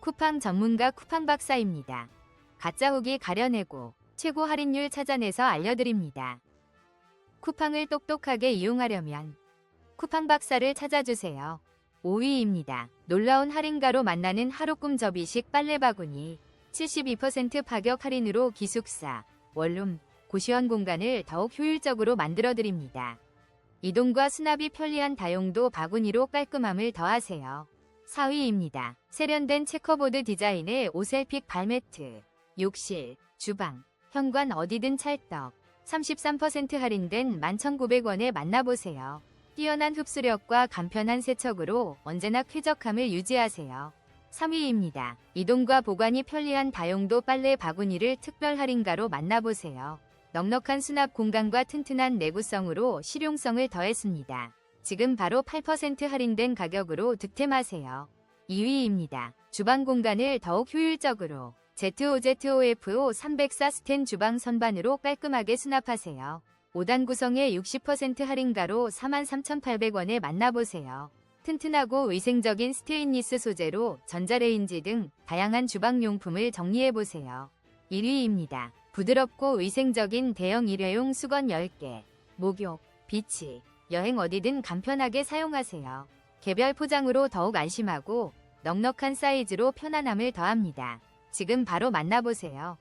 쿠팡 전문가 쿠팡 박사입니다. 가짜 후기 가려내고 최고 할인율 찾아내서 알려드립니다. 쿠팡을 똑똑하게 이용하려면 쿠팡 박사를 찾아주세요. 5위입니다. 놀라운 할인가로 만나는 하루 꿈 접이식 빨래 바구니 72% 파격 할인으로 기숙사, 원룸, 고시원 공간을 더욱 효율적으로 만들어드립니다. 이동과 수납이 편리한 다용도 바구니로 깔끔함을 더하세요. 4위입니다. 세련된 체커보드 디자인의 오셀픽 발매트, 욕실, 주방, 현관 어디든 찰떡, 33% 할인된 11,900원에 만나보세요. 뛰어난 흡수력과 간편한 세척으로 언제나 쾌적함을 유지하세요. 3위입니다. 이동과 보관이 편리한 다용도 빨래 바구니를 특별 할인가로 만나보세요. 넉넉한 수납 공간과 튼튼한 내구성으로 실용성을 더했습니다. 지금 바로 8% 할인된 가격으로 득템하세요. 2위입니다. 주방 공간을 더욱 효율적으로 ZOZOFO 304 스텐 주방 선반으로 깔끔하게 수납하세요. 5단 구성의 60% 할인가로 43,800원에 만나보세요. 튼튼하고 위생적인 스테인리스 소재로 전자레인지 등 다양한 주방용품을 정리해보세요. 1위입니다. 부드럽고 위생적인 대형 일회용 수건 10개. 목욕, 비치, 여행 어디든 간편하게 사용하세요. 개별 포장으로 더욱 안심하고 넉넉한 사이즈로 편안함을 더합니다. 지금 바로 만나보세요.